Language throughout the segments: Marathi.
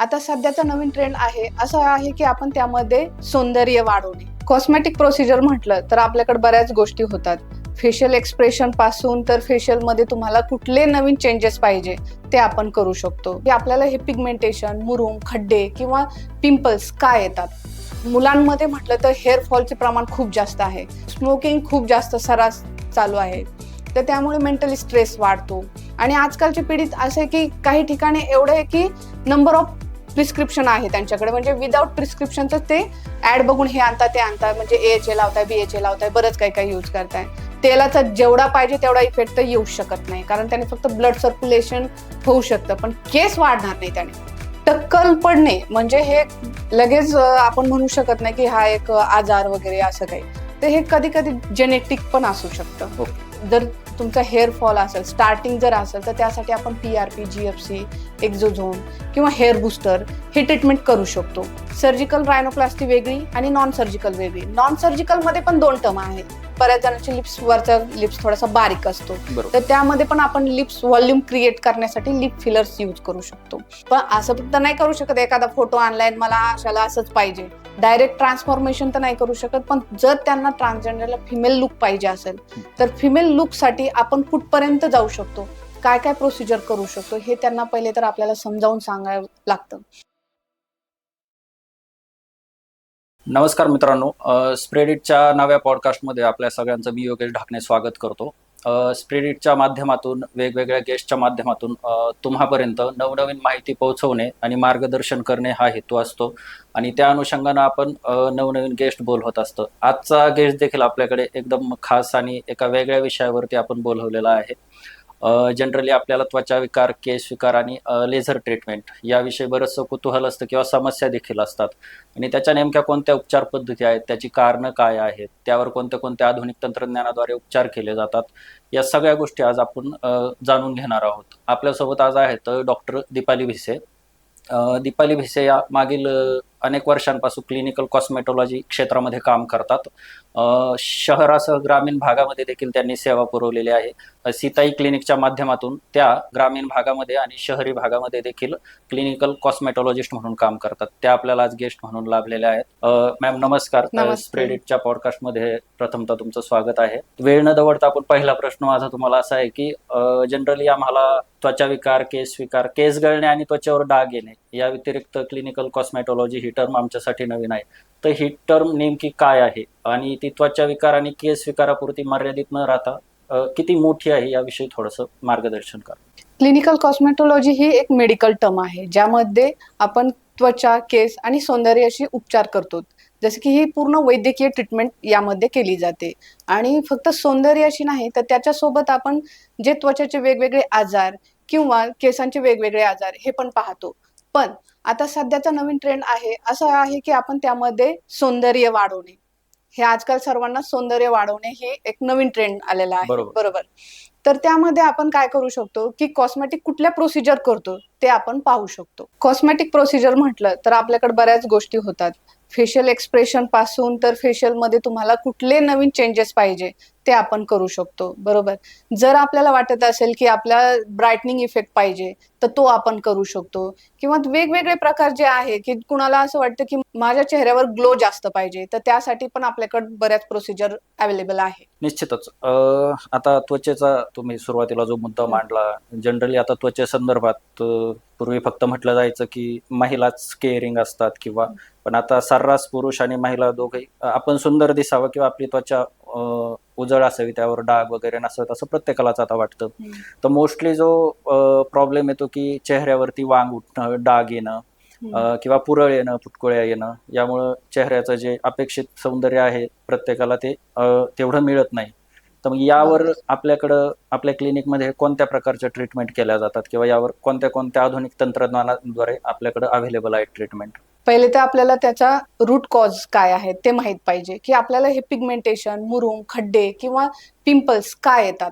आता सध्याचा नवीन ट्रेंड आहे. असं आहे की आपण त्यामध्ये सौंदर्य वाढवणे. कॉस्मेटिक प्रोसिजर म्हटलं तर आपल्याकडे बऱ्याच गोष्टी होतात. फेशियल एक्सप्रेशनपासून तर फेशियलमध्ये तुम्हाला कुठले नवीन चेंजेस पाहिजे ते आपण करू शकतो. की आपल्याला हे पिगमेंटेशन मुरुम खड्डे किंवा पिंपल्स काय येतात? मुलांमध्ये म्हटलं तर हेअर फॉलचे प्रमाण खूप जास्त आहे. स्मोकिंग खूप जास्त सरास चालू आहे. तर त्यामुळे मेंटली स्ट्रेस वाढतो. आणि आजकालची पिढीत असे की काही ठिकाणी एवढं आहे की नंबर ऑफ प्रिस्क्रिप्शन आहे त्यांच्याकडे. म्हणजे विदाऊट प्रिस्क्रिप्शनचं ते ऍड बघून हे आणता ते आणता म्हणजे A H A लावताय B H A लावताय बरंच काही काही यूज करताय. तेलाचा जेवढा पाहिजे तेवढा इफेक्ट तर येऊ शकत नाही. कारण त्याने फक्त ब्लड सर्क्युलेशन होऊ शकतं. पण केस वाढणार नाही त्याने. टक्कल पडणे म्हणजे हे लगेच आपण म्हणू शकत नाही की हा एक आजार वगैरे असं काही. तर हे कधी कधी जेनेटिक पण असू शकतं. जर तुमचा हेअर फॉल असेल स्टार्टिंग जर असेल तर त्यासाठी आपण P R P G F C exosome किंवा हेअर बुस्टर हे ट्रीटमेंट करू शकतो. सर्जिकल रायनोप्लास्टी वेगळी आणि नॉन सर्जिकल वेगळी. नॉन सर्जिकलमध्ये पण दोन टर्म आहेत. बऱ्याच जणांचे लिप्स वरचा लिप्स थोडासा बारीक असतो. बरोबर. तर त्यामध्ये पण आपण लिप्स व्हॉल्यूम क्रिएट करण्यासाठी लिप फिलर्स यूज करू शकतो. पण असं फक्त नाही करू शकत एखादा फोटो ऑनलाईन मला अशाला असंच पाहिजे. डायरेक्ट ट्रान्सफॉर्मेशन तर नाही करू शकत पण जर त्यांना ट्रान्सजेंडरला फिमेल लुक पाहिजे असेल तर फिमेल लुकसाठी आपण कुठपर्यंत जाऊ शकतो? काय काय प्रोसिजर करू शकतो? हे त्यांना पहिले तर आपल्याला समजावून सांगावं लागतं. नमस्कार मित्रांनो स्प्रेडिटच्या नव्या पॉडकास्टमध्ये आपल्या सगळ्यांचं मी योगेश ढाकणे स्वागत करतो. स्प्रेडिटच्या माध्यमातून वेगवेगळ्या गेस्टच्या माध्यमातून तुम्हापर्यंत नवनवीन माहिती पोहोचवणे आणि मार्गदर्शन करणे हा हेतू असतो. आणि त्या अनुषंगानं आपण नवनवीन गेस्ट बोलवत असतो. आजचा गेस्ट देखील आपल्याकडे एकदम खास आणि एका वेगळ्या विषयावरती आपण बोलवलेला आहे. जनरली आपल्याला त्वचा विकार केस विकार आणि लेझर ट्रीटमेंट याविषयी बरंचसं कुतूहल असतं किंवा समस्या देखील असतात. आणि त्याच्या नेमक्या कोणत्या उपचार पद्धती आहेत त्याची कारणं काय आहेत त्यावर कोणत्या कोणत्या आधुनिक तंत्रज्ञानाद्वारे उपचार केले जातात या सगळ्या गोष्टी आज आपण जाणून घेणार आहोत. आपल्यासोबत आज आहेत डॉक्टर दीपाली भिसे. दीपाली भिसे या मागील अनेक वर्षांपासून क्लिनिकल कॉस्मेटॉलॉजी क्षेत्रामध्ये काम करतात. शहरासह ग्रामीण भागामध्ये देखील त्यांनी सेवा पुरवलेली आहे. सीताई क्लिनिकच्या माध्यमातून त्या ग्रामीण भागामध्ये आणि शहरी भागामध्ये देखील क्लिनिकल कॉस्मेटॉलॉजिस्ट म्हणून काम करतात. त्या आपल्याला आज गेस्ट म्हणून लाभलेल्या आहेत. मॅम नमस्कार. स्प्रेडिटच्या पॉडकास्टमध्ये प्रथमतः तुमचं स्वागत आहे. वेळ न दवडता आपण पहिला प्रश्न माझा तुम्हाला असा आहे की जनरली आम्हाला त्वचा विकार केस विकार केस गळणे आणि त्वचेवर डाग येणे या व्यतिरिक्त क्लिनिकल कॉस्मेटॉलॉजी ही टर्म आमच्यासाठी नवीन आहे. तर ही टर्म नेमकी काय आहे? आणि ती त्वचा विकार आणि केस विकारापुरती मर्यादित न राहता किती मोठी आहे याविषयी थोडंसं मार्गदर्शन करा. क्लिनिकल कॉस्मेटोलॉजी ही एक मेडिकल टर्म आहे ज्यामध्ये आपण त्वचा केस आणि सौंदर्याशी उपचार करतो. जसं की ही पूर्ण वैद्यकीय ट्रीटमेंट यामध्ये केली जाते. आणि फक्त सौंदर्य अशी नाही तर त्याच्यासोबत आपण जे त्वचेचे वेगवेगळे आजार किंवा केसांचे वेगवेगळे आजार हे पण पाहतो. पण आता सध्याचा नवीन ट्रेंड आहे असं आहे की आपण त्यामध्ये सौंदर्य वाढवणे. हे आजकाल सर्वांना सौंदर्य वाढवणे हे एक नवीन ट्रेंड आलेला आहे. बरोबर. तर त्यामध्ये आपण काय करू शकतो की कॉस्मेटिक कुठल्या प्रोसिजर करतो ते आपण पाहू शकतो. कॉस्मेटिक प्रोसिजर म्हटलं तर आपल्याकडे बऱ्याच गोष्टी होतात. फेशियल एक्सप्रेशनपासून तर फेशियलमध्ये तुम्हाला कुठले नवीन चेंजेस पाहिजे ते आपण करू शकतो बरोबर? जर आपल्याला वाटत असेल की आपल्या ब्राईटनिंग इफेक्ट पाहिजे तर तो आपण करू शकतो. किंवा वेगवेगळे प्रकार जे आहे की कुणाला असं वाटतं की माझ्या चेहऱ्यावर ग्लो जास्त पाहिजे तर त्यासाठी पण आपल्याकडे बऱ्याच प्रोसिजर अवेलेबल आहे. निश्चितच. आता त्वचेचा तुम्ही सुरुवातीला जो मुद्दा मांडला जनरली आता त्वचेसंदर्भात अ, पूर्वी फक्त म्हटलं जायचं की महिलाच केअरिंग असतात किंवा पण आता सर्रास पुरुष आणि महिला दोघे आपण सुंदर दिसावं किंवा आपली त्वचा उजळ असावी त्यावर डाग वगैरे नसावेत असं प्रत्येकालाच आता वाटतं. तर मोस्टली जो प्रॉब्लेम येतो की चेहऱ्यावरती वांग उठणं डाग येणं किंवा पुरळ येणं फुटकुळ्या येणं यामुळं चेहऱ्याचं जे अपेक्षित सौंदर्य आहे प्रत्येकाला ते तेवढं मिळत नाही. तर मग यावर. आपल्याकडं आपल्या क्लिनिकमध्ये कोणत्या प्रकारच्या ट्रीटमेंट केल्या जातात? किंवा यावर कोणत्या कोणत्या आधुनिक तंत्रज्ञानाद्वारे आपल्याकडे अवेलेबल आहे ट्रीटमेंट पहिले तर आपल्याला त्याचा रूट कॉज काय आहे ते माहीत पाहिजे की आपल्याला हे पिगमेंटेशन मुरुम खड्डे किंवा पिंपल्स काय येतात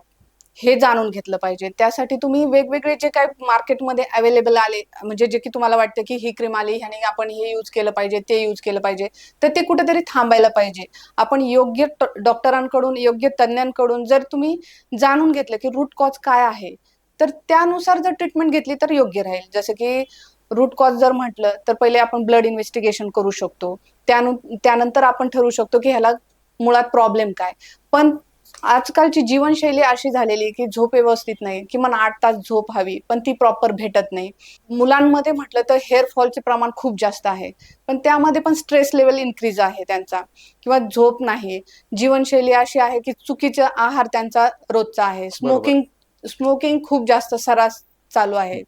हे जाणून घेतलं पाहिजे. त्यासाठी तुम्ही वेगवेगळे जे काय मार्केटमध्ये अवेलेबल आले म्हणजे जे की तुम्हाला वाटतं की ही क्रीम आली ह्याने आपण हे यूज केलं पाहिजे ते यूज केलं पाहिजे तर ते कुठेतरी थांबायला पाहिजे. आपण योग्य डॉक्टरांकडून योग्य तज्ज्ञांकडून जर तुम्ही जाणून घेतलं की रूट कॉज काय आहे तर त्यानुसार जर ट्रीटमेंट घेतली तर योग्य राहील. जसं की रूट कॉज जर म्हटलं तर पहिले आपण ब्लड इन्व्हेस्टिगेशन करू शकतो. त्यानु त्यानंतर आपण ठरवू शकतो की ह्याला मुळात प्रॉब्लेम काय. पण आजकालची जीवनशैली अशी झालेली आहे की झोप व्यवस्थित नाही किमान आठ तास झोप हवी पण ती प्रॉपर भेटत नाही. मुलांमध्ये म्हटलं तर हेअर फॉलचे प्रमाण खूप जास्त आहे. पण त्यामध्ये पण स्ट्रेस लेवल इन्क्रीज आहे त्यांचा. किंवा झोप नाही. जीवनशैली अशी आहे की चुकीचा आहार त्यांचा रोजचा आहे. स्मोकिंग स्मोकिंग खूप जास्त सरास चालू आहे.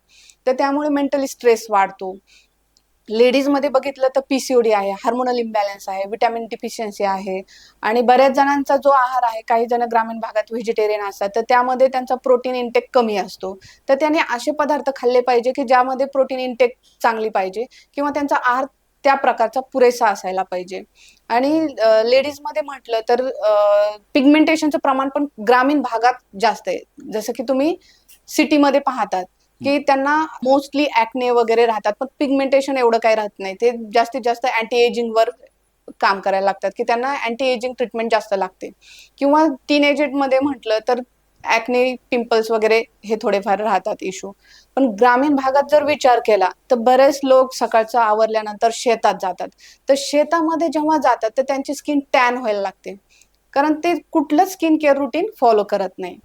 तर त्यामुळे मेंटली स्ट्रेस वाढतो. लेडीजमध्ये बघितलं तर पीसीओडी आहे हार्मोनल इम्बॅलन्स आहे विटॅमिन डिफिशियन्सी आहे आणि बऱ्याच जणांचा जो आहार आहे काही जण ग्रामीण भागात व्हेजिटेरियन असतात तर त्यामध्ये त्यांचा प्रोटीन इंटेक कमी असतो. तर त्याने असे पदार्थ खाल्ले पाहिजे की ज्यामध्ये प्रोटीन इंटेक चांगली पाहिजे किंवा त्यांचा आहार त्या प्रकारचा पुरेसा असायला पाहिजे. आणि लेडीजमध्ये म्हटलं तर पिगमेंटेशनचं प्रमाण पण ग्रामीण भागात जास्त आहे. जसं की तुम्ही सिटीमध्ये पाहतात. की त्यांना मोस्टली ऍक्ने वगैरे राहतात पण पिगमेंटेशन एवढं काही राहत नाही. ते जास्तीत जास्त अँटी एजिंग वर काम करायला लागतात की त्यांना अँटी एजिंग ट्रीटमेंट जास्त लागते. किंवा टीन मध्ये म्हटलं तर ऍक्ने पिंपल्स वगैरे हे थोडेफार राहतात इशू पण ग्रामीण भागात जर विचार केला तर बरेच लोक सकाळचं आवरल्यानंतर शेतात जातात. तर शेतामध्ये जेव्हा जातात तर त्यांची स्किन टॅन व्हायला लागते. कारण ते कुठलंच स्किन केअर रुटीन फॉलो करत नाही.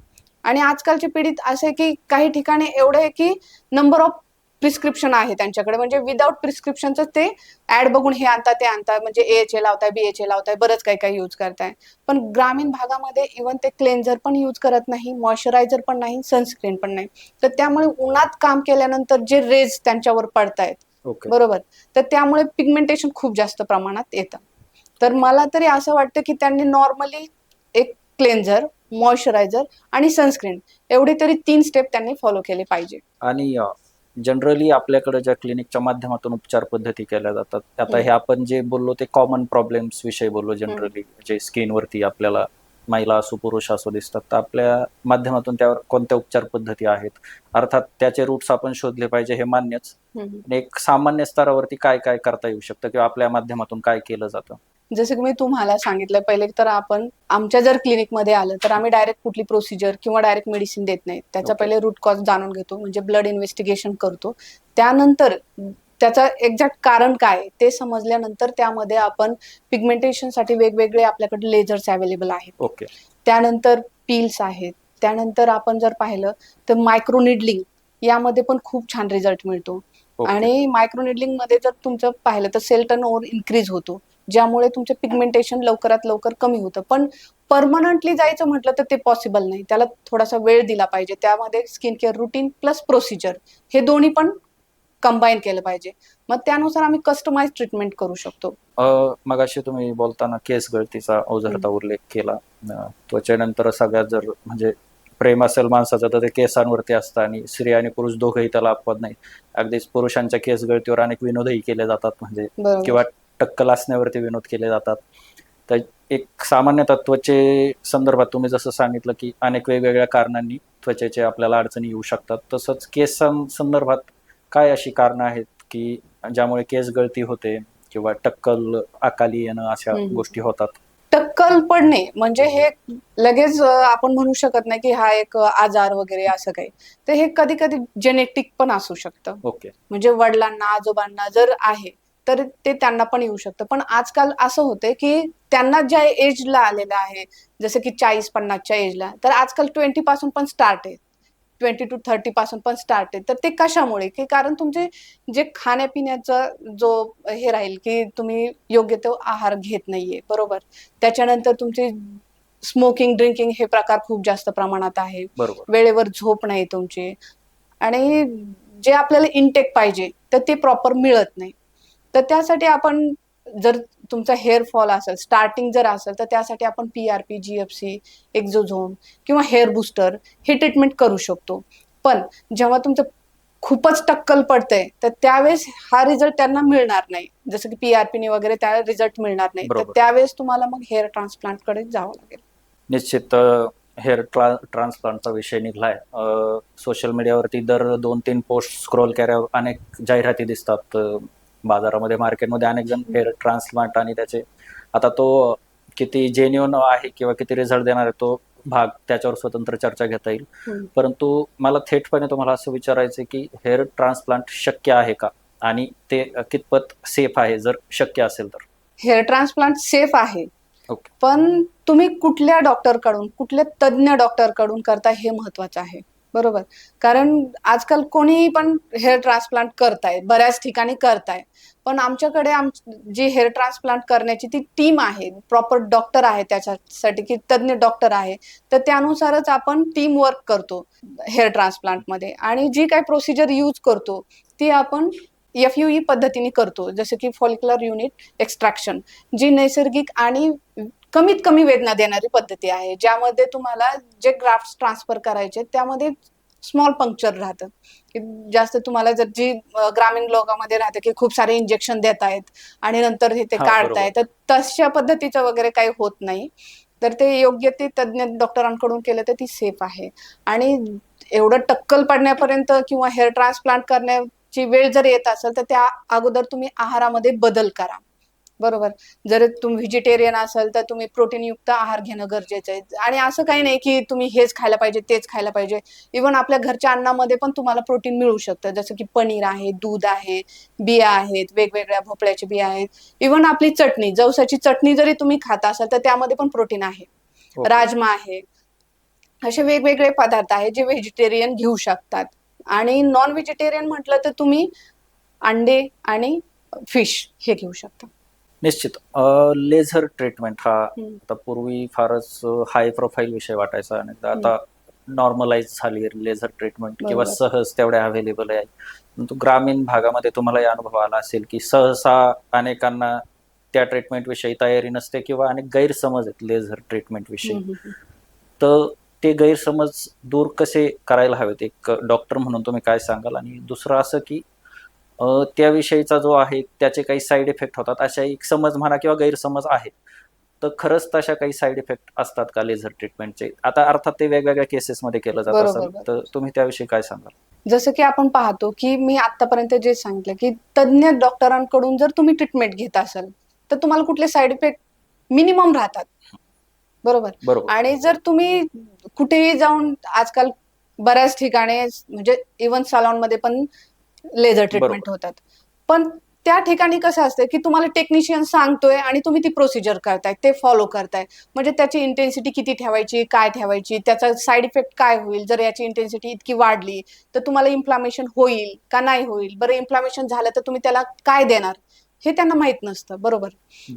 आणि आजकालची पिढीत असे की काही ठिकाणी एवढं आहे की नंबर ऑफ प्रिस्क्रिप्शन आहे त्यांच्याकडे. म्हणजे विदाऊट प्रिस्क्रिप्शनचं ते ऍड बघून हे आणतात ते आणतात. म्हणजे A H A लावताय B H A लावताय बरंच काही काही यूज करताय. पण ग्रामीण भागामध्ये इवन ते क्लेन्झर पण यूज करत नाही मॉइश्चरायझर पण नाही सनस्क्रीन पण नाही. तर त्यामुळे उन्हात काम केल्यानंतर जे रेज त्यांच्यावर पडतायत. ओके बरोबर? तर त्यामुळे पिगमेंटेशन खूप जास्त प्रमाणात येतं. तर मला तरी असं वाटतं की त्यांनी नॉर्मली एक क्लेन्झर मॉइश्चरायझर आणि सनस्क्रीन एवढे तरी तीन स्टेप त्यांनी फॉलो केले पाहिजे. आणि जनरली आपल्याकडे ज्या क्लिनिकच्या माध्यमातून उपचार पद्धती केल्या जातात आता हे. आपण जे बोललो ते कॉमन प्रॉब्लेम्स विषयी बोललो जनरली जे स्किनवरती आपल्याला महिला असो पुरुष असो दिसतात तर आपल्या माध्यमातून त्यावर कोणत्या उपचार पद्धती आहेत? अर्थात त्याचे रूट्स आपण शोधले पाहिजे हे मान्यच. एक सामान्य स्तरावरती काय काय करता येऊ शकतं किंवा आपल्या माध्यमातून काय केलं जातं? जसं की मी तुम्हाला सांगितलं पहिले तर आपण आमच्या जर क्लिनिकमध्ये आलं तर आम्ही डायरेक्ट कुठली प्रोसिजर किंवा डायरेक्ट मेडिसिन देत नाही. त्याचा Okay. पहिले रूट कॉज जाणून घेतो म्हणजे ब्लड इन्व्हेस्टिगेशन करतो. त्यानंतर त्याचं एक्झॅक्ट कारण काय ते समजल्यानंतर त्यामध्ये आपण पिगमेंटेशनसाठी वेगवेगळे आपल्याकडे लेझर्स अवेलेबल आहेत. त्यानंतर पील्स आहेत. त्यानंतर आपण जर पाहिलं तर मायक्रो निडलिंग यामध्ये पण खूप छान रिझल्ट मिळतो. आणि मायक्रो निडलिंगमध्ये जर तुमचं पाहिलं तर सेल टर्न ओव्हर इन्क्रीज होतो. ज्यामुळे तुमचं पिगमेंटेशन लवकरात लवकर कमी होतं. पण परमनंटली जायचं म्हटलं तर ते पॉसिबल नाही. त्याला थोडासा वेळ दिला पाहिजे. त्यामध्ये skin care routine plus procedure हे दोन्ही पण कंबाईन केलं पाहिजे. मग त्यानुसार आम्ही कस्टमाइज ट्रीटमेंट करू शकतो. अ, मगाशी तुम्ही बोलताना केस गळतीचा अवजरता उल्लेख केला. त्वचेनंतर सगळ्यात जर म्हणजे प्रेम असेल माणसाचं तर ते केसांवरती असतं आणि स्त्री आणि पुरुष दोघंही त्याला अपवाद नाही अगदीच पुरुषांच्या केस गळतीवर अनेक विनोदही केले जातात. म्हणजे किंवा टक्कल असण्यावरती विनोद केले जातात. तर एक सामान्य त्वचे संदर्भात तुम्ही जसं सांगितलं की अनेक वेगवेगळ्या कारणांनी त्वचेचे आपल्याला अडचणी येऊ शकतात. तसंच केस संदर्भात काय अशी कारणं आहेत की ज्यामुळे केस गळती होते किंवा टक्कल अकाली येणं अशा. गोष्टी होतात? टक्कल पडणे म्हणजे हे लगेच आपण म्हणू शकत नाही की हा एक आजार वगैरे असं काही. तर हे कधी कधी जेनेटिक पण असू शकतं. ओके. म्हणजे वडिलांना आजोबांना जर आहे तर ते त्यांना पण येऊ शकतं. पण आजकाल असं होतंय की त्यांना ज्या एजला आलेलं आहे जसं की चाळीस पन्नासच्या एजला तर आजकाल ट्वेंटी पासून पण स्टार्ट आहे. ट्वेंटी टू थर्टी पासून पण स्टार्ट आहे. तर ते कशामुळे? की कारण तुमचे जे खाण्यापिण्याचा जो हे राहील की तुम्ही योग्य तो आहार घेत नाहीये बरोबर? त्याच्यानंतर तुमचे स्मोकिंग ड्रिंकिंग हे प्रकार खूप जास्त प्रमाणात आहे. बरोबर. वेळेवर झोप नाही तुमची. आणि जे आपल्याला इनटेक पाहिजे तर ते प्रॉपर मिळत नाही. तर त्यासाठी आपण जर तुमचा हेअर फॉल असेल स्टार्टिंग जर असेल तर त्यासाठी आपण P R P G F C exosome किंवा हेअर बुस्टर हे ट्रीटमेंट करू शकतो. पण जेव्हा तुमचं खूपच टक्कल पडतंय तर त्यावेळेस हा रिझल्ट त्यांना मिळणार नाही. जसं की पीआरपीने वगैरे त्या रिझल्ट मिळणार नाही तर. त्यावेळेस तुम्हाला मग हेअर ट्रान्सप्लांटकडे जावं लागेल. निश्चित हेअर ट्रा ट्रान्सप्लांटचा विषय निघलाय. सोशल मीडियावरती दर दोन तीन पोस्ट स्क्रोल केल्यावर अनेक जाहिराती दिसतात. बाजारामध्ये मार्केटमध्ये अनेक जण हेअर ट्रान्सप्लांट आणि त्याचे आता तो किती जेन्युन आहे किंवा किती रिझल्ट देणार आहे तो भाग त्याच्यावर स्वतंत्र चर्चा घेता येईल. परंतु मला थेटपणे तुम्हाला असं विचारायचं की हेअर ट्रान्सप्लांट शक्य आहे का? आणि ते कितपत सेफ आहे जर शक्य असेल तर. हेअर ट्रान्सप्लांट सेफ आहे. पण तुम्ही कुठल्या डॉक्टरकडून कुठल्या तज्ज्ञ डॉक्टरकडून करता हे महत्वाचं आहे? बरोबर. कारण आजकाल कोणीही पण हेअर ट्रान्सप्लांट करताय बऱ्याच ठिकाणी करताय पण आमच्याकडे आम जी हेअर ट्रान्सप्लांट करण्याची ती टीम आहे प्रॉपर डॉक्टर आहे त्याच्यासाठी की तज्ज्ञ डॉक्टर आहे तर त्यानुसारच आपण टीम वर्क करतो हेअर ट्रान्सप्लांटमध्ये आणि जी काय प्रोसिजर यूज करतो ती आपण एफ यू ई पद्धतीने करतो. जसं की फॉलिक्युलर युनिट एक्स्ट्रॅक्शन जी नैसर्गिक आणि कमीत कमी वेदना देणारी पद्धती आहे ज्यामध्ये तुम्हाला जे ग्राफ्ट ट्रान्सफर करायचे त्यामध्ये स्मॉल पंक्चर राहतं. की जास्त तुम्हाला जर जी ग्रामीण लोकांमध्ये राहते की खूप सारे इंजेक्शन देत आहेत आणि नंतर हे ते हा, काढताय तर तशा पद्धतीचं वगैरे काही होत नाही. तर ते योग्य ते तज्ज्ञ डॉक्टरांकडून केलं तर ती सेफ आहे. आणि एवढं टक्कल पडण्यापर्यंत किंवा हेअर ट्रान्सप्लांट करण्याची वेळ जर येत असेल तर त्या अगोदर तुम्ही आहारामध्ये बदल करा. बरोबर. जर तुम्ही व्हेजिटेरियन असाल तर तुम्ही प्रोटीनयुक्त आहार घेणं गरजेचं आहे. आणि असं काही नाही की तुम्ही हेच खायला पाहिजे तेच खायला पाहिजे. इव्हन आपल्या घरच्या अन्नामध्ये पण तुम्हाला प्रोटीन मिळू शकतं. जसं की पनीर आहे दूध आहे बिया आहेत वेगवेगळ्या भोपळ्याच्या बिया आहेत. इव्हन आपली चटणी जवसाची चटणी जरी तुम्ही खाता असाल तर त्यामध्ये पण प्रोटीन आहे. ओके. राजमा आहे. असे वेगवेगळे पदार्थ आहेत जे व्हेजिटेरियन घेऊ शकतात. आणि नॉन व्हेजिटेरियन म्हटलं तर तुम्ही अंडे आणि फिश हे घेऊ शकता. निश्चित. लेझर ट्रीटमेंट हा. आता पूर्वी फारच हाय प्रोफाईल विषय वाटायचा आणि आता नॉर्मलाइज झाली लेझर ट्रीटमेंट किंवा. सहज तेवढ्या अवेलेबल आहे. परंतु ग्रामीण भागामध्ये तुम्हाला अनुभव आला असेल की सहसा अनेकांना त्या ट्रीटमेंट विषयी तयारी नसते किंवा अनेक गैरसमज आहेत लेझर ट्रीटमेंट विषयी. तर ते गैरसमज दूर कसे करायला हवेत? एक डॉक्टर म्हणून तुम्ही काय सांगाल? आणि दुसरं असं की त्याविषयीचा जो आहे त्याचे काही साईड इफेक्ट होतात. अशा एक समज म्हणा किंवा गैरसमज आहेत. तर खरंच तशा काही साईड इफेक्ट असतात का लेझर ट्रीटमेंटचे आता अर्थात ते वेगवेगळ्या केसेसमध्ये केलं जात असेल. तर तुम्ही त्याविषयी काय सांगाल? जसं की आपण पाहतो की मी आतापर्यंत जे सांगितलं की तज्ज्ञ डॉक्टरांकडून जर तुम्ही ट्रीटमेंट घेत असाल तर तुम्हाला कुठले साईड इफेक्ट मिनिमम राहतात. बरोबर? बरोबर. आणि जर तुम्ही कुठेही जाऊन आजकाल बऱ्याच ठिकाणी म्हणजे इव्हन सलॉनमध्ये पण लेझर ट्रीटमेंट होतात. पण त्या ठिकाणी कसं असतं की तुम्हाला टेक्निशियन सांगतोय आणि तुम्ही ती प्रोसिजर करताय ते फॉलो करताय. म्हणजे त्याची इंटेन्सिटी किती ठेवायची काय ठेवायची त्याचा साईड इफेक्ट काय होईल? जर याची इंटेन्सिटी इतकी वाढली तर तुम्हाला इन्फ्लामेशन होईल का नाही होईल? बरं इन्फ्लामेशन झालं तर तुम्ही त्याला काय देणार? हे त्यांना माहीत नसतं बरोबर?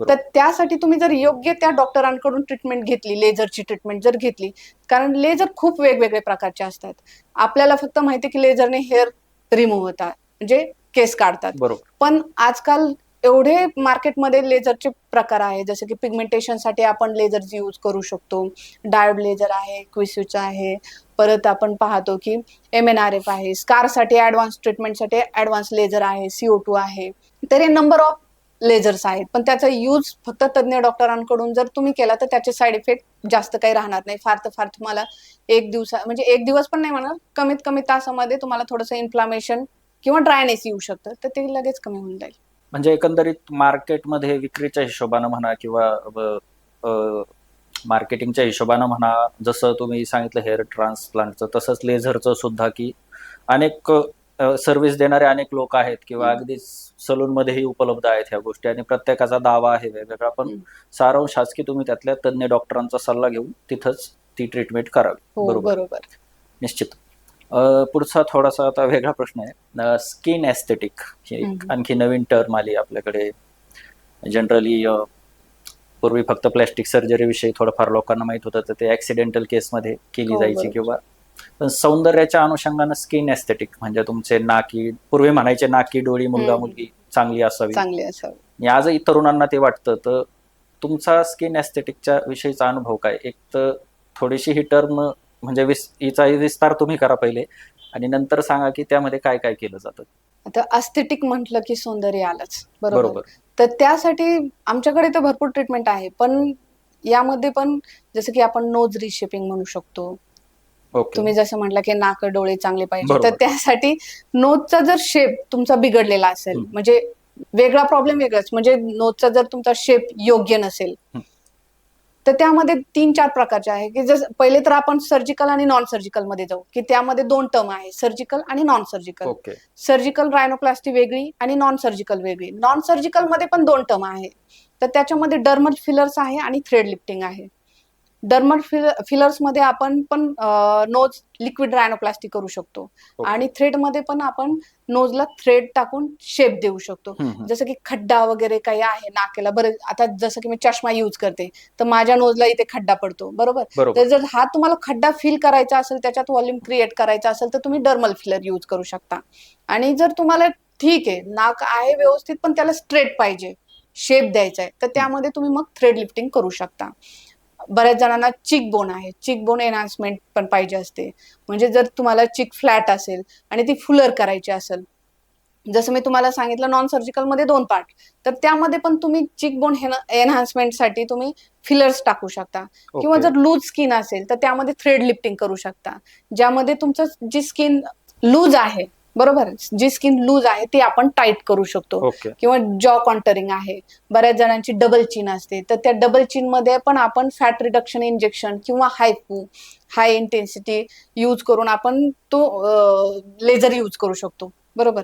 तर त्यासाठी तुम्ही जर योग्य त्या डॉक्टरांकडून ट्रीटमेंट घेतली लेझरची ट्रीटमेंट जर घेतली कारण लेझर खूप वेगवेगळे प्रकारचे असतात. आपल्याला फक्त माहिती की लेझरने हेअर रिमूव्ह होतात. म्हणजे केस काढतात. बरोबर. पण आजकाल एवढे मार्केटमध्ये लेझरचे प्रकार आहे जसं की पिगमेंटेशनसाठी आपण लेझर यूज करू शकतो. डायोड लेझर आहे क्विस्यूचा आहे. परत आपण पाहतो की एम एन आर एफ आहे. स्कारसाठी ॲडव्हान्स ट्रीटमेंटसाठी ॲडव्हान्स लेझर आहे सीओ टू आहे. तर हे नंबर ऑफ लेझर्स आहेत. पण त्याचा यूज फक्त तज्ज्ञ डॉक्टरांकडून जर तुम्ही केला तर त्याचे साईड इफेक्ट जास्त काही राहणार नाही. फार तर फार तुम्हाला एक दिवसा म्हणजे एक दिवस पण नाही म्हणा कमीत कमी तासामध्ये तुम्हाला थोडंसं इन्फ्लामेशन किंवा ड्रायनेस येऊ शकतं. तर ते लगेच कमी होऊन जाईल. म्हणजे एकंदरीत मार्केटमध्ये विक्रीच्या हिशोबानं म्हणा किंवा मार्केटिंगच्या हिशोबानं म्हणा जसं तुम्ही सांगितलं हेअर ट्रान्सप्लांटचं तसंच लेझरचं सुद्धा की अनेक सर्व्हिस देणारे अनेक लोक आहेत किंवा. अगदी सलूनमध्येही उपलब्ध आहेत ह्या गोष्टी आणि प्रत्येकाचा दावा आहे वेगवेगळा पण. सारांश हाच की तुम्ही त्यातल्या तज्ज्ञ डॉक्टरांचा सल्ला घेऊन तिथंच ती ट्रीटमेंट करावी हो बरोबर निश्चित पुढचा थोडासा आता वेगळा प्रश्न आहे स्किन एस्थेटिक ही एक. आणखी नवीन टर्म आली आपल्याकडे जनरली पूर्वी फक्त प्लॅस्टिक सर्जरी विषयी थोडंफार लोकांना माहीत होतं तर ते ऍक्सिडेंटल केसमध्ये केली हो, जायची. किंवा सौंदर्याच्या अनुषंगानं स्किन एस्थेटिक म्हणजे तुमचे नाकी पूर्वी म्हणायचे नाकी डोळी मुलगा. मुलगी चांगली असावी. चांगली असावी. आजही तरुणांना ते वाटतं तर तुमचा स्किन एस्थेटिकच्या विषयीचा अनुभव काय? एक तर थोडीशी ही टर्म म्हणजे हिचा विस्तार तुम्ही करा पहिले आणि नंतर सांगा की त्यामध्ये काय काय केलं जातं. आता अस्थेटिक म्हटलं की सौंदर्य आलंच बरोबर? तर त्यासाठी आमच्याकडे तर भरपूर ट्रीटमेंट आहे पण यामध्ये पण जसं की आपण नोज रिशेपिंग म्हणू शकतो तुम्ही जसं म्हटलं की नाक डोळे चांगले पाहिजे तर. त्यासाठी नोजचा जर शेप तुमचा बिघडलेला असेल. म्हणजे वेगळा प्रॉब्लेम वेगळाच म्हणजे नोजचा जर तुमचा शेप योग्य नसेल. तर त्यामध्ये तीन चार प्रकारचे आहे की जस पहिले तर आपण सर्जिकल आणि नॉन सर्जिकलमध्ये जाऊ की त्यामध्ये दोन टर्म आहे सर्जिकल आणि नॉन सर्जिकल सर्जिकल रायनोप्लास्टी वेगळी आणि नॉन सर्जिकल वेगळी नॉन सर्जिकलमध्ये पण दोन टर्म आहे तर त्याच्यामध्ये डर्मल फिलर्स आहे आणि थ्रेड लिफ्टिंग आहे डर्मल फिलर्समध्ये आपण पण नोज लिक्विड रायनोप्लास्टी करू शकतो. ओके. आणि थ्रेडमध्ये पण आपण नोजला थ्रेड टाकून शेप देऊ शकतो. जसं की खड्डा वगैरे काही आहे नाकेला बरं आता जसं की मी चष्मा यूज करते तर माझ्या नोजला इथे खड्डा पडतो बरोबर? बरोबर. तर जर हा तुम्हाला खड्डा फिल करायचा असेल त्याच्यात व्हॉल्यूम क्रिएट करायचा असेल तर तुम्ही डर्मल फिलर यूज करू शकता. आणि जर तुम्हाला ठीक आहे नाक आहे व्यवस्थित पण त्याला स्ट्रेट पाहिजे शेप द्यायचा आहे तर त्यामध्ये तुम्ही मग थ्रेड लिफ्टिंग करू शकता. बऱ्याच जणांना चिक बोन आहे. चिक बोन एनहान्समेंट पण पाहिजे असते. म्हणजे जर तुम्हाला चिक फ्लॅट असेल आणि ती फुलर करायची असेल जसं मी तुम्हाला सांगितलं नॉन सर्जिकलमध्ये दोन पार्ट तर त्यामध्ये पण तुम्ही चिक बोन एनहान्समेंटसाठी तुम्ही फिलर्स टाकू शकता. किंवा ओके. जर लूज स्किन असेल तर त्यामध्ये थ्रेड लिफ्टिंग करू शकता. ज्यामध्ये तुमचं जी स्किन लूज आहे बरोबर जी स्किन लूज आहे ती आपण टाईट करू शकतो. ओके किंवा जॉ कॉन्टरिंग आहे. बऱ्याच जणांची डबल चिन असते. तर त्या डबल चिनमध्ये पण आपण फॅट रिडक्शन इंजेक्शन किंवा हायपू हाय इंटेन्सिटी यूज करून आपण तो लेझर यूज करू शकतो. बरोबर?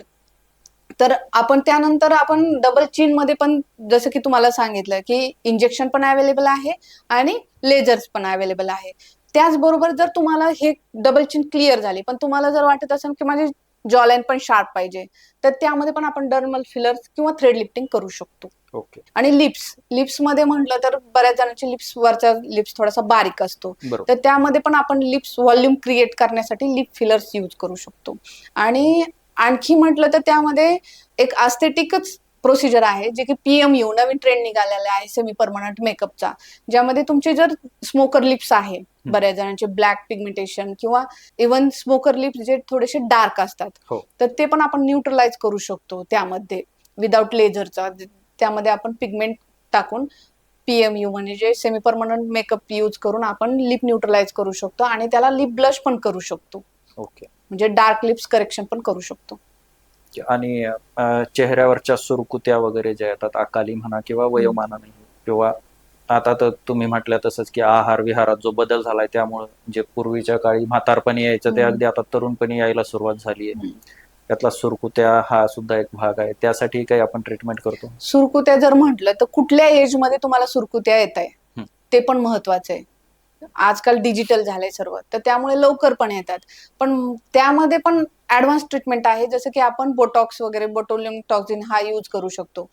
तर आपण त्यानंतर आपण डबल चिनमध्ये पण जसं की तुम्हाला सांगितलं की इंजेक्शन पण अवेलेबल आहे आणि लेझर्स पण अवेलेबल आहे. त्याचबरोबर जर तुम्हाला हे डबल चिन क्लिअर झाली पण तुम्हाला जर वाटत असेल की माझी जॉलाईन पण शार्प पाहिजे. तर त्यामध्ये पण आपण डर्मल फिलर्स किंवा थ्रेड लिफ्टिंग करू शकतो. ओके आणि लिप्स लिप्समध्ये म्हटलं तर बऱ्याच जणांची लिप्स वरचा लिप्स थोडासा बारीक असतो. तर त्यामध्ये पण आपण लिप्स व्हॉल्यूम क्रिएट करण्यासाठी लिप फिलर्स यूज करू शकतो. आणि आणखी म्हटलं तर त्यामध्ये एक आस्थेटिकच प्रोसिजर आहे जे की पीएमयू नवीन ट्रेंड निघालेला आहे सेमी परमनंट मेकअपचा ज्यामध्ये तुमचे जर स्मोकर लिप्स आहे बऱ्याच जणांचे ब्लॅक पिगमेंटेशन किंवा इवन स्मोकर लिप्स जे थोडेसे डार्क असतात हो. तर ते पण आपण न्यूट्रलाइज करू शकतो त्यामध्ये विदाउट लेझरचा त्यामध्ये आपण पिगमेंट टाकून पीएमयू म्हणजे सेमी परमनंट मेकअप यूज करून आपण लिप न्यूट्रलाइज करू शकतो आणि त्याला लिप ब्लश पण करू शकतो. ओके म्हणजे डार्क लिप्स करेक्शन पण करू शकतो. आणि चेहऱ्यावरच्या सुरकुत्या वगैरे ज्या येतात अकाली म्हणा किंवा वयोमानाने किंवा आता तर तुम्ही म्हटल्या तसंच की आहार विहारात जो बदल झालाय त्यामुळे जे पूर्वीच्या काळी म्हातारपणी यायचं ते. अगदी आता तरुणपणी यायला सुरुवात झाली आहे. त्यातला सुरकुत्या हा सुद्धा एक भाग आहे त्यासाठी काही आपण ट्रीटमेंट करतो सुरकुत्या जर म्हटलं तर कुठल्या एजमध्ये तुम्हाला सुरकुत्या येत आहे. ते पण महत्वाचं आहे आजकाल डिजिटल झालंय सर्व. तर त्यामुळे लवकर पण येतात. पण त्यामध्ये पण ऍडव्हान्स ट्रीटमेंट आहे. जसं की आपण बोटॉक्स वगैरे बोटोलियम टॉक्झिन हा यूज करू शकतो.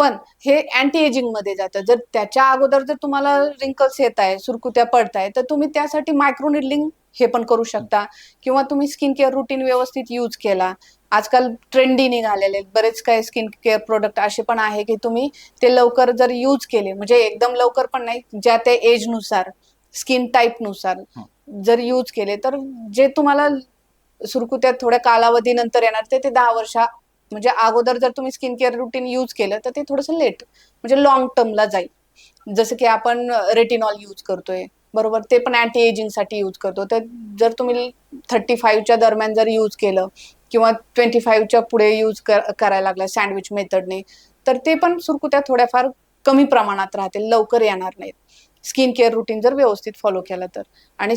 पण हे अँटी एजिंगमध्ये जातं. जर त्याच्या अगोदर जर तुम्हाला रिंकल्स येत आहे सुरकुत्या पडत आहे तर तुम्ही त्यासाठी मायक्रोनिडलिंग हे पण करू शकता. किंवा तुम्ही स्किन केअर रुटीन व्यवस्थित यूज केला. आजकाल ट्रेंडी निघालेले आहेत. बरेच काही स्किन केअर प्रोडक्ट असे पण आहे की तुम्ही ते लवकर जर यूज केले. म्हणजे एकदम लवकर पण नाही ज्या त्या एजनुसार स्किन टाईपनुसार जर यूज केले तर जे तुम्हाला सुरकुत्या थोड्या कालावधीनंतर येणार ते ते दहा वर्षा म्हणजे अगोदर जर तुम्ही स्किन केअर रुटीन यूज केलं तर ते थोडंसं लेट म्हणजे लॉंग टर्मला जाईल. जसं की आपण रेटिनॉल यूज करतोय. बरोबर? ते पण अँटी एजिंगसाठी यूज करतो. तर जर तुम्ही थर्टी फाईव्हच्या दरम्यान जर यूज केलं किंवा ट्वेंटी फाईव्हच्या पुढे यूज करायला लागला सँडविच मेथडने तर ते पण सुरकुत्या थोड्याफार कमी प्रमाणात राहतील लवकर येणार नाहीत. स्किन केअर रुटीन जर व्यवस्थित फॉलो केलं तर. आणि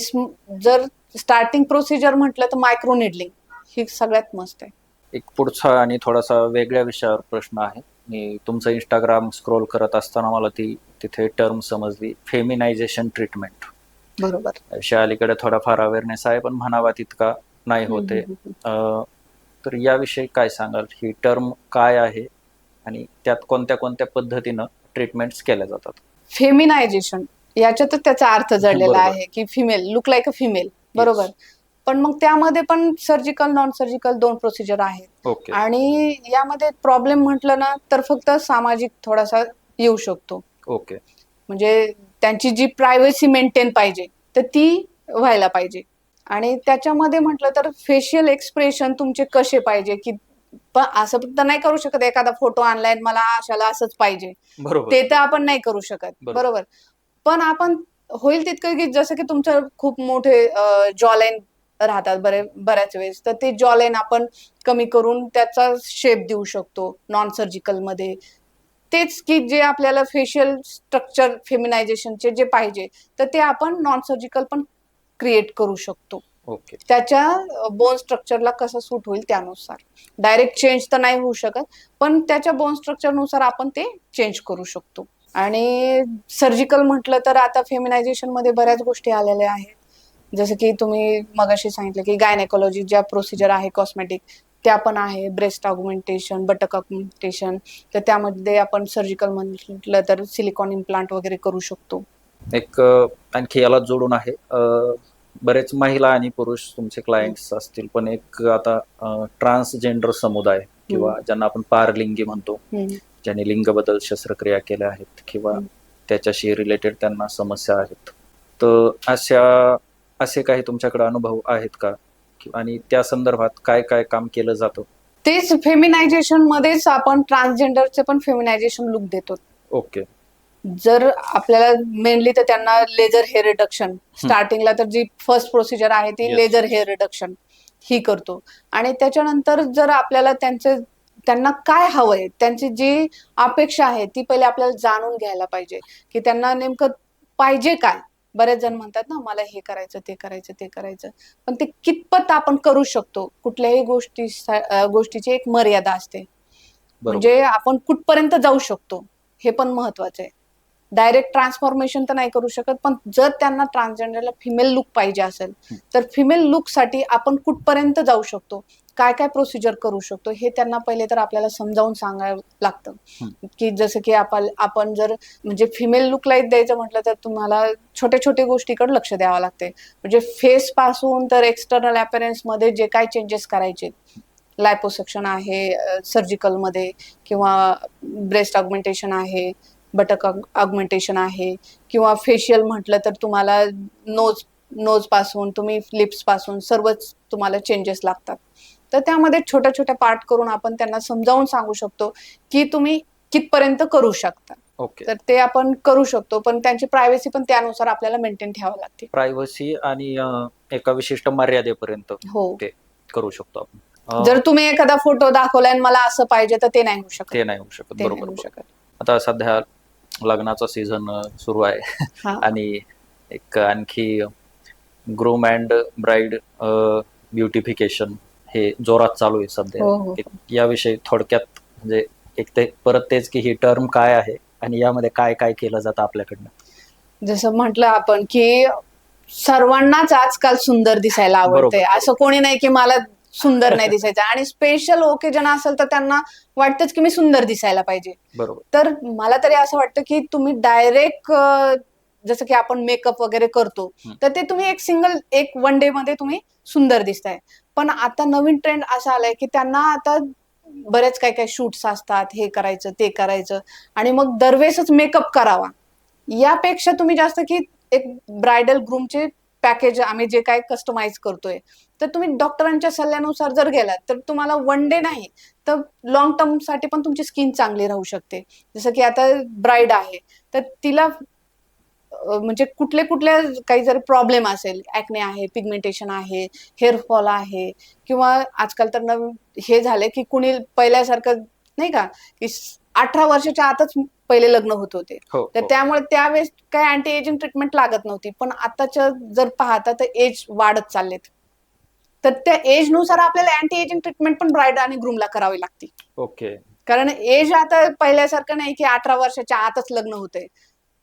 जर स्टार्टिंग प्रोसिजर म्हटलं तर मायक्रो निडलिंग ही सगळ्यात मस्त आहे. एक पुढचा आणि थोडासा वेगळ्या विषयावर प्रश्न आहे. मी तुमचं इंस्टाग्राम स्क्रोल करत असताना मला ती तिथे टर्म समजली फेमिनायझेशन ट्रीटमेंट बरोबर. विषया अलीकडे थोडाफार अवेअरनेस आहे पण म्हणावा तितका नाही होते. तर याविषयी काय सांगाल? ही टर्म काय आहे? आणि त्यात कोणत्या कोणत्या पद्धतीनं ट्रीटमेंट्स केल्या जातात. फेमिनायझेशन याच्यातच त्याचा अर्थ जडलेला. आहे की female look like a female बरोबर. पण मग त्यामध्ये पण सर्जिकल नॉन सर्जिकल दोन प्रोसिजर आहेत. आणि यामध्ये प्रॉब्लेम म्हटलं ना तर फक्त सामाजिक थोडासा येऊ शकतो. ओके म्हणजे त्यांची जी प्रायव्हसी मेंटेन पाहिजे तर ती व्हायला पाहिजे. आणि त्याच्यामध्ये म्हटलं तर फेशियल एक्सप्रेशन तुमचे कसे पाहिजे की पण असं फक्त नाही करू शकत एखादा फोटो ऑनलाईन मला अशाला असंच पाहिजे. बरोबर. ते तर आपण नाही करू शकत. बरोबर. बरोबर. पण आपण होईल तितकं की जसं की तुमचं खूप मोठे जॉलाईन राहतात बरे बऱ्याच वेळेस तर ते जॉलाईन आपण कमी करून त्याचा शेप देऊ शकतो नॉन सर्जिकलमध्ये. तेच की जे आपल्याला फेशियल स्ट्रक्चर फेमिनायझेशनचे जे पाहिजे तर ते आपण नॉन सर्जिकल पण क्रिएट करू शकतो. ओके. त्याच्या बोन स्ट्रक्चरला कसं सूट होईल त्यानुसार. डायरेक्ट चेंज तर नाही होऊ शकत पण त्याच्या बोन स्ट्रक्चरनुसार आपण ते चेंज करू शकतो. आणि सर्जिकल म्हटलं तर आता फेमिनायझेशनमध्ये बऱ्याच गोष्टी आलेल्या आहेत. जसं की तुम्ही मगाशी सांगितलं की गायनेकॉलॉजी ज्या प्रोसिजर आहे कॉस्मेटिक त्या पण आहे. ब्रेस्ट ऑगमेंटेशन बटक ऑगमेंटेशन तर त्यामध्ये आपण सर्जिकल म्हटलं तर सिलिकॉन इम्प्लांट वगैरे करू शकतो. एक आणखी याला जोडून आहे. बरेच महिला आणि पुरुष तुमचे क्लायंट्स असतील पण एक आता ट्रान्सजेंडर समुदाय किंवा ज्यांना आपण पारलिंगी म्हणतो हम्म. ज्यांनी लिंग बदल शस्त्रक्रिया केल्या आहेत किंवा. त्याच्याशी रिलेटेड त्यांना समस्या आहेत. तर अशा असे काही तुमच्याकडे अनुभव आहेत का? कि- आणि त्या संदर्भात काय काय काम केलं जातं? तेच फेमिनायझेशन मध्येच आपण ट्रान्सजेंडरचे पण फेमिनायझेशन लुक देतो. ओके जर आपल्याला मेनली तर त्यांना लेझर हेअर रिडक्शन स्टार्टिंगला तर जी फर्स्ट प्रोसिजर आहे ती. लेझर हेअर रिडक्शन ही करतो. आणि त्याच्यानंतर जर आपल्याला त्यांचं त्यांना काय हवंय त्यांची जी अपेक्षा आहे ती पहिले आपल्याला जाणून घ्यायला पाहिजे. की त्यांना नेमकं पाहिजे काय? बरेच जण म्हणतात ना मला हे करायचं ते करायचं ते करायचं. पण ते कितपत आपण करू शकतो? कुठल्याही गोष्टी गोष्टीची एक मर्यादा असते. म्हणजे आपण कुठपर्यंत जाऊ शकतो? हे पण महत्वाचं आहे. डायरेक्ट ट्रान्सफॉर्मेशन तर नाही करू शकत पण जर त्यांना ट्रान्सजेंडरला फिमेल लुक पाहिजे असेल तर फिमेल लुकसाठी आपण कुठपर्यंत जाऊ शकतो? काय काय प्रोसिजर करू शकतो? हे त्यांना पहिले तर आपल्याला समजावून सांगावं लागतं. की जसं की आपण आपण जर म्हणजे फिमेल लुक द्यायचं म्हटलं तर तुम्हाला छोट्या छोट्या गोष्टीकडे लक्ष द्यावं लागते. म्हणजे फेस पासून तर एक्सटर्नलमध्ये जे काय चेंजेस करायचे लायपोसेक्शन आहे सर्जिकलमध्ये किंवा ब्रेस्ट ऑगमेंटेशन आहे बटक ऑगमेंटेशन आहे किंवा फेशियल म्हटलं तर तुम्हाला नोज नोजपासून तुम्ही लिप्सपासून सर्वच तुम्हाला चेंजेस लागतात. तर त्यामध्ये छोट्या छोट्या पार्ट करून आपण त्यांना समजावून सांगू शकतो की तुम्ही कितपर्यंत करू शकता. ओके. तर ते आपण करू शकतो पण त्यांची प्रायव्हसी पण त्यानुसार आपल्याला मेंटेन ठेवावी लागते. प्रायव्हसी आणि एका विशिष्ट मर्यादेपर्यंत हो. ते करू शकतो आपण. जर तुम्ही एखादा फोटो दाखवलाय आणि मला असं पाहिजे तर ते नाही होऊ शकत. ते नाही होऊ शकत. बरोबर आता सध्या लग्नाचा सीझन सुरू आहे. आणि एक आणखी ग्रूम अँड ब्राईड ब्युटिफिकेशन हे जोरात चालू आहे सध्या. हो, हो. याविषयी थोडक्यात म्हणजे एक ते परत तेच की ही टर्म काय आहे आणि यामध्ये काय काय केलं जातं आपल्याकडनं? जसं म्हटलं आपण की सर्वांनाच आजकाल सुंदर दिसायला आवडते. असं कोणी नाही की मला सुंदर नाही दिसायचं. आणि स्पेशल ओकेजन असेल तर त्यांना वाटतंच की मी सुंदर दिसायला पाहिजे. बरोबर. तर मला तरी असं वाटतं की तुम्ही डायरेक्ट जसं की आपण मेकअप वगैरे करतो. तर ते तुम्ही एक सिंगल एक वन डे मध्ये तुम्ही सुंदर दिसताय. पण आता नवीन ट्रेंड असा आलाय की त्यांना आता बरेच काय काय शूट्स असतात हे करायचं ते करायचं. आणि मग दरवेळेसच मेकअप करावा. यापेक्षा तुम्ही जास्त की एक ब्रायडल ग्रूमचे पॅकेज आम्ही जे काय कस्टमाइज करतोय. तर तुम्ही डॉक्टरांच्या सल्ल्यानुसार जर गेलात तर तुम्हाला वन डे नाही तर लॉंग टर्मसाठी पण तुमची स्किन चांगली राहू शकते. जसं की आता ब्राईड आहे तर तिला म्हणजे कुठले कुठल्या काही जर प्रॉब्लेम असेल ऍक्ने आहे पिगमेंटेशन आहे हेअर फॉल आहे किंवा आजकाल तर नवीन हे झाले की कुणी पहिल्यासारखं नाही का की अठरा वर्षाच्या आतच पहिले लग्न होत होते. हो तर हो. त्यामुळे त्यावेळेस काही अँटी एजिंग ट्रीटमेंट लागत नव्हती. पण आताच्या जर पाहता तर एज वाढत चाललेत. तर त्या एजनुसार आपल्याला अँटी एजिंग ट्रीटमेंट पण ब्राईड आणि ग्रूमला करावी लागते. ओके. कारण एज आता पहिल्यासारखं नाही की अठरा वर्षाच्या आतच लग्न होते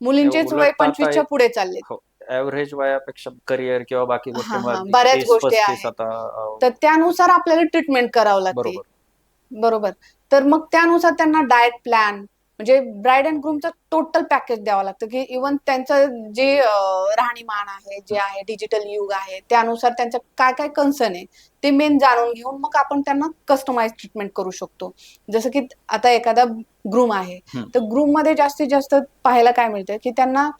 मुलींचेच वय पंचवीसच्या पुढे चालले हो ऍव्हरेज वयापेक्षा करिअर किंवा बाकी हा, हा, बऱ्याच गोष्टी आहेत. तर त्यानुसार आपल्याला ट्रीटमेंट करावं लागते. बरोबर. तर मग त्यानुसार त्यांना डाएट प्लॅन म्हणजे ब्राईड अँड ग्रूमचं टोटल पॅकेज द्यावं लागतं की इवन त्यांचं जे राहणीमान आहे जे आहे डिजिटल युग आहे त्यानुसार त्यांचं काय काय कन्सर्न आहे ते मेन जाणून घेऊन मग आपण त्यांना कस्टमाइज ट्रीटमेंट करू शकतो. जसं की आता एखादा ग्रूम आहे. तर ग्रूममध्ये जास्तीत जास्त पाहायला काय मिळतं की त्यांना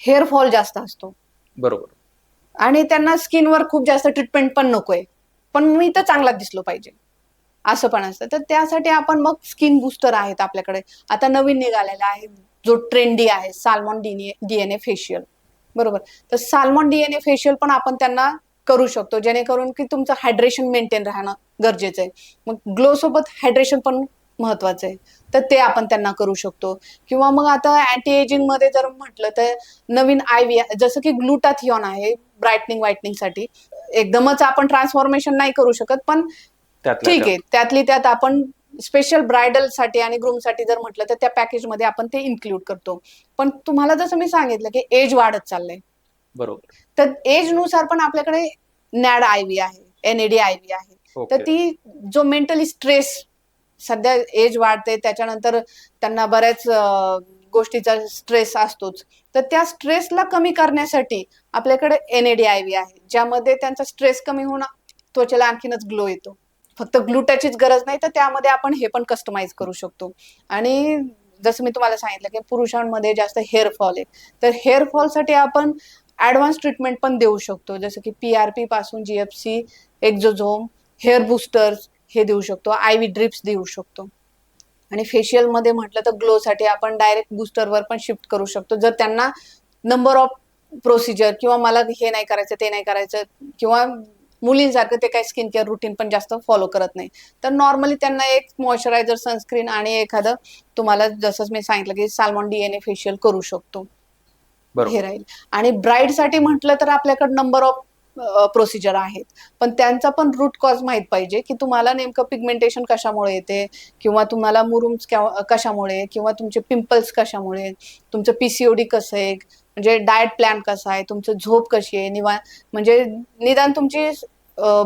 हेअर फॉल जास्त असतो. बरोबर. आणि त्यांना स्किनवर खूप जास्त ट्रीटमेंट पण नकोय. पण मी तर चांगलाच दिसलो पाहिजे. असं पण असतं. तर त्यासाठी आपण मग स्किन बुस्टर आहेत आपल्याकडे. आता नवीन निघालेला आहे जो ट्रेंडी आहे साल्मॉन डीएनए फेशियल बरोबर? तर साल्मॉन डीएनए फेशियल पण आपण त्यांना करू शकतो. जेणेकरून की तुमचं हायड्रेशन मेंटेन राहणं गरजेचं आहे. मग ग्लो सोबत हायड्रेशन पण महत्वाचं आहे. तर ते आपण त्यांना करू शकतो. किंवा मग आता अँटी एजिंगमध्ये जर म्हटलं तर नवीन आय व्ही जसं की ग्लुटाथिऑन आहे ब्राईटनिंगसाठी. एकदमच आपण ट्रान्सफॉर्मेशन नाही करू शकत पण ठीक. आहे. त्यातली त्यात आपण स्पेशल ब्रायडलसाठी आणि ग्रूमसाठी जर म्हटलं तर त्या पॅकेजमध्ये आपण ते इन्क्लूड करतो. पण तुम्हाला जसं मी सांगितलं की एज वाढत चाललंय. बरोबर. तर एजनुसार पण आपल्याकडे नॅड आय व्ही आहे एनएडी आय व्ही आहे. तर ती जो मेंटली स्ट्रेस सध्या एज वाढते त्याच्यानंतर त्यांना बऱ्याच गोष्टीचा स्ट्रेस असतोच. तर त्या स्ट्रेसला कमी करण्यासाठी आपल्याकडे एनएडी आय व्ही आहे. ज्यामध्ये त्यांचा स्ट्रेस कमी होणं त्वचेला आणखीनच ग्लो येतो. फक्त ग्लुटाचीच गरज नाही तर त्यामध्ये आपण हे पण कस्टमाइज करू शकतो. आणि जसं मी तुम्हाला सांगितलं की पुरुषांमध्ये जास्त हेअर फॉल आहे. तर हेअर फॉलसाठी आपण ऍडव्हान्स ट्रीटमेंट पण देऊ शकतो. जसं की पी आर पी पासून सी एक्झोझोम हेअर बुस्टर्स हे देऊ शकतो. आय व्ही ड्रिप्स देऊ शकतो. आणि फेशियलमध्ये म्हटलं तर ग्लोसाठी आपण डायरेक्ट बुस्टरवर पण शिफ्ट करू शकतो. जर त्यांना नंबर ऑफ प्रोसिजर किंवा मला हे नाही करायचं ते नाही करायचं किंवा मुलींसारखं ते काही स्किन केअर रुटीन पण जास्त फॉलो करत नाही. तर नॉर्मली त्यांना एक मॉइश्चरायझर सनस्क्रीन आणि एखादं तुम्हाला जसंच मी सांगितलं की सालमॉन डीएनए फेशियल करू शकतो. हे राहील. आणि ब्राईडसाठी म्हटलं तर आपल्याकडे नंबर ऑफ प्रोसिजर आहेत. पण त्यांचा पण रूट कॉज माहीत पाहिजे की तुम्हाला नेमकं पिगमेंटेशन कशामुळे येते किंवा तुम्हाला मुरुम्स कशामुळे किंवा तुमचे पिंपल्स कशामुळे तुमचं पीसीओडी कसं आहे म्हणजे डाएट प्लॅन कसा आहे? तुमचं झोप कशी आहे? निवा म्हणजे निदान तुमची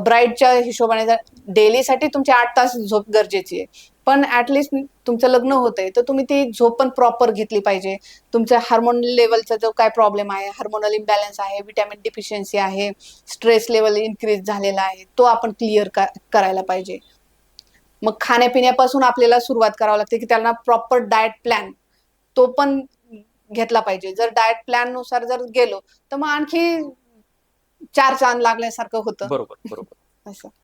ब्राईडच्या हिशोबाने डेलीसाठी तुमची आठ तास झोप गरजेची आहे. पण ऍटलिस्ट तुमचं लग्न होतंय तर तुम्ही ती झोप पण प्रॉपर घेतली पाहिजे. तुमच्या हार्मोन लेवलचा जो काय प्रॉब्लेम आहे हार्मोनल इम्बॅलन्स आहे विटॅमिन डिफिशियन्सी आहे स्ट्रेस लेवल इन्क्रीज झालेला आहे तो आपण क्लिअर करायला पाहिजे. मग खाण्यापिण्यापासून आपल्याला सुरुवात करावं लागते की त्यांना प्रॉपर डाएट प्लॅन तो पण घेतला पाहिजे. जर डाएट प्लॅननुसार जर गेलो तर मग आणखी चार चांद लागल्यासारखं होतं. बरोबर बरोबर. असं.